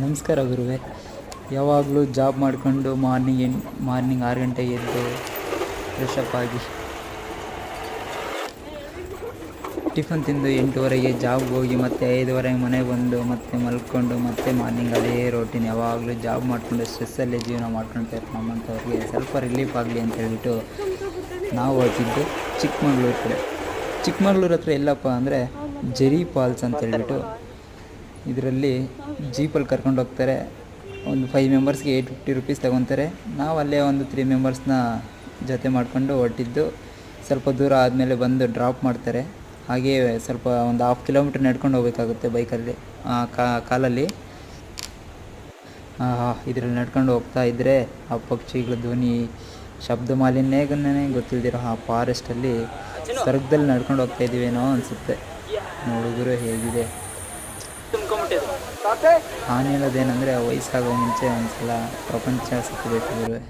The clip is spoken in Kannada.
ನಮಸ್ಕಾರ ಗುರುವೆ. ಯಾವಾಗಲೂ ಜಾಬ್ ಮಾಡಿಕೊಂಡು ಮಾರ್ನಿಂಗ್ ಎನ್ ಮಾರ್ನಿಂಗ್ ಆರು ಗಂಟೆಗೆ ಎದ್ದು ಫ್ರೆಶಪ್ ಆಗಿ ಟಿಫನ್ ತಿಂದು ಎಂಟುವರೆಗೆ ಜಾಬ್ಗೆ ಹೋಗಿ ಮತ್ತೆ ಐದುವರೆಗೆ ಮನೆಗೆ ಬಂದು ಮತ್ತೆ ಮಲ್ಕೊಂಡು ಮತ್ತೆ ಮಾರ್ನಿಂಗ್ ಅದೇ ರೋಟೀನ್ ಯಾವಾಗಲೂ ಜಾಬ್ ಮಾಡಿಕೊಂಡು ಸ್ಟ್ರೆಸ್ಸಲ್ಲೇ ಜೀವನ ಮಾಡ್ಕೊಳ್ತಾರೆ ನಮ್ಮಂಥವ್ರಿಗೆ ಸ್ವಲ್ಪ ರಿಲೀಫ್ ಆಗಲಿ ಅಂತ ಹೇಳಿಬಿಟ್ಟು ನಾವು ಹೋಗ್ತಿದ್ದು ಚಿಕ್ಕಮಗಳೂರು ಕಡೆ. ಚಿಕ್ಕಮಗಳೂರು ಹತ್ರ ಎಲ್ಲಪ್ಪ ಅಂದರೆ ಜೆರಿ ಫಾಲ್ಸ್ ಅಂತ ಹೇಳ್ಬಿಟ್ಟು ಇದರಲ್ಲಿ ಜೀಪಲ್ಲಿ ಕರ್ಕೊಂಡು ಹೋಗ್ತಾರೆ. ಒಂದು ಫೈವ್ ಮೆಂಬರ್ಸ್ಗೆ ಏಯ್ಟ್ ಫಿಫ್ಟಿ ರುಪೀಸ್ ತೊಗೊತಾರೆ. ನಾವು ಅಲ್ಲೇ ಒಂದು ತ್ರೀ ಮೆಂಬರ್ಸ್ನ ಜೊತೆ ಮಾಡಿಕೊಂಡು ಹೊರಟಿದ್ದು, ಸ್ವಲ್ಪ ದೂರ ಆದಮೇಲೆ ಬಂದು ಡ್ರಾಪ್ ಮಾಡ್ತಾರೆ. ಹಾಗೆಯೇ ಸ್ವಲ್ಪ ಒಂದು ಹಾಫ್ ಕಿಲೋಮೀಟ್ರ್ ನಡ್ಕೊಂಡು ಹೋಗ್ಬೇಕಾಗುತ್ತೆ ಬೈಕಲ್ಲಿ ಕಾಲಲ್ಲಿ. ಇದರಲ್ಲಿ ನಡ್ಕೊಂಡು ಹೋಗ್ತಾ ಇದ್ದರೆ ಆ ಪಕ್ಷಿಗಳ ಧ್ವನಿ, ಶಬ್ದ ಮಾಲಿನ್ಯಗನ್ನೇ ಗೊತ್ತಿಲ್ದಿರೋ ಆ ಫಾರೆಸ್ಟಲ್ಲಿ ಸ್ವರ್ಗದಲ್ಲಿ ನಡ್ಕೊಂಡು ಹೋಗ್ತಾ ಇದ್ದೀವೇನೋ ಅನಿಸುತ್ತೆ. ನೋಡಿದ್ರು ಹೇಗಿದೆ. ನಾನು ಹೇಳೋದೇನೆಂದರೆ ವಯಸ್ಸಾಗೋ ಮುಂಚೆ ಒಂದ್ಸಲ ಪ್ರಪಂಚ ಸುತ್ತಬೇಕು ಗುರುವೆ